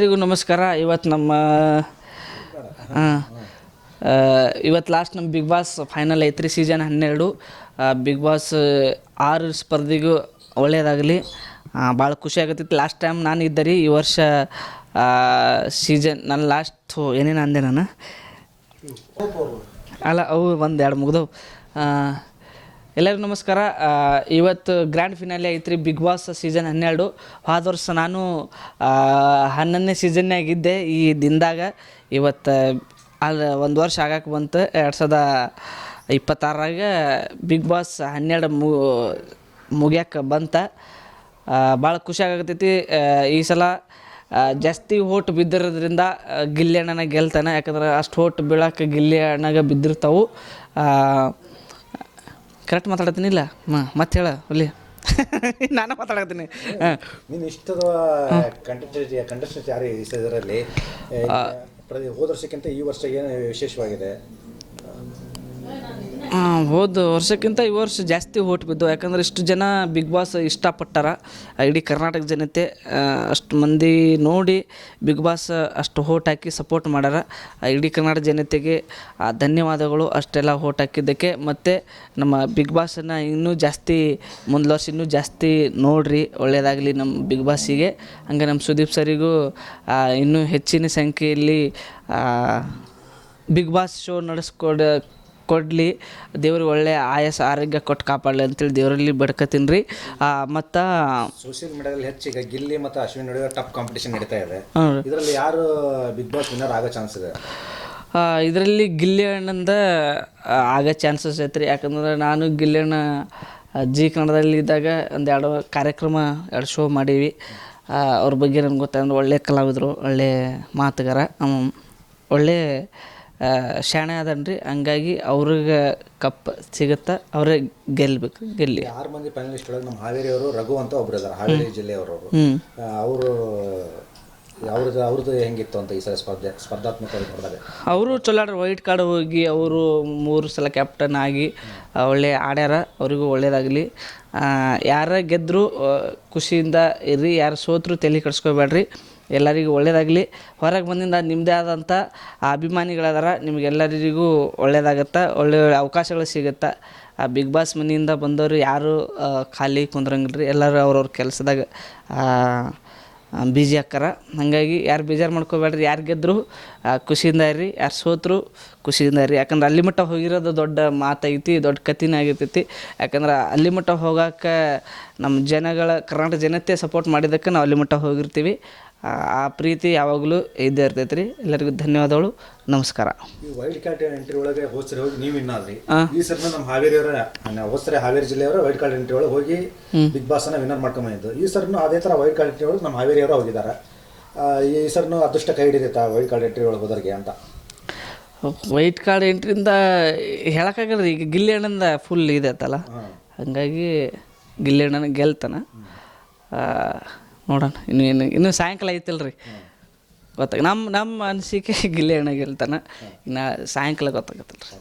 ಎಲ್ಲರಿಗೂ ನಮಸ್ಕಾರ. ಇವತ್ತು ನಮ್ಮ ಇವತ್ತು ಲಾಸ್ಟ್ ನಮ್ಮ ಬಿಗ್ ಬಾಸ್ ಫೈನಲ್ ಐತ್ರಿ ಸೀಸನ್ ಹನ್ನೆರಡು. ಬಿಗ್ ಬಾಸ್ ಆರು ಸ್ಪರ್ಧಿಗೂ ಒಳ್ಳೆಯದಾಗಲಿ ಭಾಳ ಖುಷಿ ಆಗತ್ತಿತ್ತು ಲಾಸ್ಟ್ ಟೈಮ್ ನಾನು ಇದ್ದೆ ರೀ, ಈ ವರ್ಷ ಸೀಸನ್ ನಾನು ಲಾಸ್ಟ್ ಏನೇನು ಅಂದೆ ನಾನು? ಅಲ್ಲ, ಅವು ಒಂದು ಎರಡು ಮುಗ್ದವು. ಎಲ್ಲರಿಗೂ ನಮಸ್ಕಾರ. ಇವತ್ತು ಗ್ರ್ಯಾಂಡ್ ಫಿನಾಲೆ ಐತ್ರಿ ಬಿಗ್ ಬಾಸ್ ಸೀಸನ್ ಹನ್ನೆರಡು. ಹೋದ ವರ್ಷ ನಾನು ಹನ್ನೊಂದನೇ ಸೀಸನ್ನಾಗಿದ್ದೆ ಈ ದಿನದಾಗ. ಇವತ್ತು, ಅಲ್ಲಿ, ಒಂದು ವರ್ಷ ಆಗಕ್ಕೆ ಬಂತು. ಎರಡು ಸಾವಿರದ ಇಪ್ಪತ್ತಾರಾಗ ಬಿಗ್ ಬಾಸ್ ಹನ್ನೆರಡು ಮು ಮುಗಿಯೋಕ್ಕೆ ಬಂತ. ಭಾಳ ಖುಷಿ ಆಗತೈತಿ ಈ ಸಲ ಜಾಸ್ತಿ ಓಟ್ ಬಿದ್ದಿರೋದ್ರಿಂದ ಗಿಲ್ಲಿ ಅಣ್ಣನ ಗೆಲ್ತಾನೆ. ಯಾಕಂದ್ರೆ ಅಷ್ಟು ಓಟ್ ಬೀಳಕ್ಕೆ ಗಿಲ್ಲಿ ಅಣ್ಣಗೆ ಬಿದ್ದಿರ್ತಾವು. ಕರೆಕ್ಟ್ ಮಾತಾಡತ್ತೀನಿಲ್ಲ ಹಾಂ ಮತ್ತೆ ಹೇಳ ಹುಲಿ ನಾನು ಮಾತಾಡತ್ತೀನಿ. ನೀನು ಇಷ್ಟದ ಕಂಟೆಂಟ್ ಕಂಟೆಸ್ಟೆಂಟ್ ಯಾರು ಈ ಇದರಲ್ಲಿ ಹೋದ ವರ್ಷಕ್ಕಿಂತ ಈ ವರ್ಷ ಏನು ವಿಶೇಷವಾಗಿದೆ? ಹೋದ ವರ್ಷಕ್ಕಿಂತ ಈ ವರ್ಷ ಜಾಸ್ತಿ ಓಟ್ ಬಿದ್ದು, ಯಾಕಂದ್ರೆ ಇಷ್ಟು ಜನ ಬಿಗ್ ಬಾಸ್ ಇಷ್ಟಪಟ್ಟಾರ. ಇಡೀ ಕರ್ನಾಟಕ ಜನತೆ ಅಷ್ಟು ಮಂದಿ ನೋಡಿ ಬಿಗ್ ಬಾಸ್ ಅಷ್ಟು ಓಟ್ ಹಾಕಿ ಸಪೋರ್ಟ್ ಮಾಡ್ಯಾರ. ಇಡೀ ಕರ್ನಾಟಕ ಜನತೆಗೆ ಧನ್ಯವಾದಗಳು ಅಷ್ಟೆಲ್ಲ ಓಟ್ ಹಾಕಿದ್ದಕ್ಕೆ. ಮತ್ತು ನಮ್ಮ ಬಿಗ್ ಬಾಸನ್ನು ಇನ್ನೂ ಜಾಸ್ತಿ, ಮುಂದೆ ವರ್ಷ ಇನ್ನೂ ಜಾಸ್ತಿ ನೋಡ್ರಿ ಒಳ್ಳೆಯದಾಗಲಿ ನಮ್ಮ ಬಿಗ್ ಬಾಸಿಗೆ ಹಂಗೆ ನಮ್ಮ ಸುದೀಪ್ ಸರಿಗೂ ಇನ್ನೂ ಹೆಚ್ಚಿನ ಸಂಖ್ಯೆಯಲ್ಲಿ ಬಿಗ್ ಬಾಸ್ ಶೋ ನಡೆಸ್ಕೊಡ ಕೊಡಲಿ ದೇವ್ರಿಗೆ ಒಳ್ಳೆ ಆಯಾಸ ಆರೋಗ್ಯ ಕೊಟ್ಟು ಕಾಪಾಡಲಿ ಅಂತೇಳಿ ದೇವರಲ್ಲಿ ಬೇಡ್ಕೊತೀನಿ ರೀ. ಮತ್ತು ಸೋಷಿಯಲ್ ಮೀಡಿಯಾದಲ್ಲಿ ಹೆಚ್ಚೀಗ ಗಿಲ್ಲಿ ಮತ್ತು ಅಶ್ವಿನ್ ನಡುವೆ ಟಫ್ ಕಾಂಪಿಟೇಷನ್ ನಡೀತಾ ಇದೆ. ಇದರಲ್ಲಿ ಯಾರು ಬಿಗ್ ಬಾಸ್ ವಿನ್ನರ್ ಆಗೋ ಚಾನ್ಸ್ ಇದೆ? ಇದರಲ್ಲಿ ಗಿಲ್ಲಿ ಅಣ್ಣಂದ ಆಗೋ ಚಾನ್ಸಸ್ ಐತ್ರಿ. ಯಾಕಂದ್ರೆ ನಾನು ಗಿಲ್ಲಿ ಅಣ್ಣ ಆ, ಜಿ ಕನ್ನಡದಲ್ಲಿ ಇದ್ದಾಗ ಒಂದು ಎರಡು ಕಾರ್ಯಕ್ರಮ ಎರಡು ಶೋ ಮಾಡೀವಿ. ಅವ್ರ ಬಗ್ಗೆ ನಮ್ಗೆ ಗೊತ್ತಂದ್ರೆ ಒಳ್ಳೆ ಕಲಾವಿದರು ಒಳ್ಳೆ ಮಾತುಗಾರ ಅವ ಒಳ್ಳೆ ಅದನ್ ರೀ ಅದನ್ರಿ ಹಂಗಾಗಿ ಅವ್ರಿಗೆ ಕಪ್ ಸಿಗುತ್ತಾ ಅವರೇ ಗೆಲ್ಬೇಕು ಗೆಲ್ಲಿ. ಆರು ಮಂದಿ ಫೈನಲಿಸ್ಟ್ ಒಳಗೆ ನಮ್ಮ ಹಾವೇರಿ ಅವರು ರಘು ಅಂತ ಒಬ್ರು ಇದ್ದಾರೆ ಹಾವೇರಿ ಜಿಲ್ಲೆಯವರು ಅವರು ಅವ್ರದ್ದು ಅವ್ರದ್ದು ಹೆಂಗಿತ್ತು ಅಂತ ಈ ಸಲ ಸ್ಪರ್ಧೆ ಸ್ಪರ್ಧಾತ್ಮಕವಾಗಿ ನೋಡಿದಾಗ? ಅವರು ಚಲೋ ಆಡ್ರ. ವೈಟ್ ಕಾರ್ಡ್ ಹೋಗಿ ಅವರು ಮೂರು ಸಲ ಕ್ಯಾಪ್ಟನ್ ಆಗಿ ಒಳ್ಳೆ ಆಡ್ಯಾರ. ಅವರಿಗೂ ಒಳ್ಳೇದಾಗಲಿ. ಯಾರ ಗೆದ್ದರೂ ಖುಷಿಯಿಂದ ಇರ್ರಿ. ಯಾರು ಸೋತರು ತಲೆ ಕೆಡ್ಸ್ಕೊಬೇಡ್ರಿ. ಎಲ್ಲರಿಗೂ ಒಳ್ಳೆಯದಾಗಲಿ ಹೊರಗೆ ಬಂದಿಂದ ನಿಮ್ಮದೇ ಆದಂಥ ಅಭಿಮಾನಿಗಳದಾರ, ನಿಮಗೆಲ್ಲರಿಗೂ ಒಳ್ಳೇದಾಗತ್ತೆ, ಒಳ್ಳೆ ಒಳ್ಳೆ ಅವಕಾಶಗಳು ಸಿಗುತ್ತೆ. ಆ ಬಿಗ್ ಬಾಸ್ ಮನೆಯಿಂದ ಬಂದವರು ಯಾರು ಖಾಲಿ ಕುಂದ್ರಂಗಿಲ್ಲ ರೀ ಎಲ್ಲರೂ ಅವ್ರವ್ರ ಕೆಲಸದಾಗ ಬಿಜಿ ಆಕ್ಕಾರ ಹಾಗಾಗಿ ಯಾರು ಬೇಜಾರು ಮಾಡ್ಕೋಬೇಡ್ರಿ. ಯಾರು ಗೆದ್ದರು ಖುಷಿಯಿಂದ ಇರ್ರಿ. ಯಾರು ಸೋತರು, ಖುಷಿಯಿಂದ ಇರ್ರಿ. ಯಾಕಂದ್ರೆ ಅಲ್ಲಿ ಮಟ್ಟ ಹೋಗಿರೋದು ದೊಡ್ಡ ಮಾತೈತಿ, ದೊಡ್ಡ ಕಥೆನೇ ಆಗಿರ್ತೈತಿ. ಯಾಕಂದ್ರೆ ಅಲ್ಲಿ ಮಟ್ಟ ಹೋಗಕ್ಕೆ ನಮ್ಮ ಜನಗಳ, ಕರ್ನಾಟಕ ಜನತೆ ಸಪೋರ್ಟ್ ಮಾಡಿದ್ದಕ್ಕೆ ನಾವು ಅಲ್ಲಿ ಮಟ್ಟ ಹೋಗಿರ್ತೀವಿ. ಆ ಪ್ರೀತಿ ಯಾವಾಗಲೂ ಇದ್ದೇ ಇರ್ತೈತೆ ರೀ ಎಲ್ಲರಿಗೂ ಧನ್ಯವಾದಗಳು. ನಮಸ್ಕಾರ. ಈ ವೈಲ್ಡ್ ಕಾರ್ಡ್ ಎಂಟ್ರಿ ಒಳಗೆ ಹೋದ್ಸರಿ ಹೋಗಿ ನೀವು ಆದ್ರಿ. ಹಾ. ಈ ಸರ್ನ ನಮ್ಮ ಹಾವೇರಿಯವರ ಹೋದ್ಸರಿ ಹಾವೇರಿ ಜಿಲ್ಲೆಯವರ ವೈಲ್ಡ್ ಕಾರ್ಡ್ ಎಂಟ್ರಿ ಒಳಗೆ ಹೋಗಿ ಬಿಗ್ ಬಾಸ್ ಅನ್ನ ವಿನ್ನರ್ ಮಾಡ್ಕೊಂಬಂದಿದ್ದು ಈ ಸರ್ನು ಅದೇ ಥರ ವೈಲ್ಡ್ ಕಾರ್ಡ್ ಎಂಟ್ರಿ ಒಳಗೆ ನಮ್ಮ ಹಾವೇರಿಯವರು ಹೋಗಿದ್ದಾರೆ. ಈ ಸರ್ನು ಅದೃಷ್ಟ ಕೈ ಹಿಡಿದೈತಾ ವೈಲ್ಡ್ ಕಾರ್ಡ್ ಎಂಟ್ರಿ ಒಳಗೆ ಹೋದರಿಗೆ ಅಂತ? ವೈಟ್ ಕಾರ್ಡ್ ಎಂಟ್ರಿಂದ ಹೇಳೋಕ್ಕಾಗಲ್ಲ ಈಗ ಗಿಲ್ಲಿ ಅಣ್ಣಂದ ಫುಲ್ ಇದೆ ಐತಲ್ಲ? ಹಂಗಾಗಿ ಗಿಲ್ಲಿ ಅಣ್ಣನ ಗೆಲ್ತಾನ. ನೋಡೋಣ. ಇನ್ನು ಏನು ಇನ್ನೂ ಸಾಯಂಕಾಲ ಐತಿಲ್ಲ ರೀ ಗೊತ್ತಾಗ ನಮ್ಮ ನಮ್ಮ ಅನಿಸಿಕೆ ಗಿಲ್ಲಿ ಅಣ್ಣ ಇನ್ನು ಸಾಯಂಕಾಲ ಗೊತ್ತಾಗತ್ತಲ್ಲ ರೀ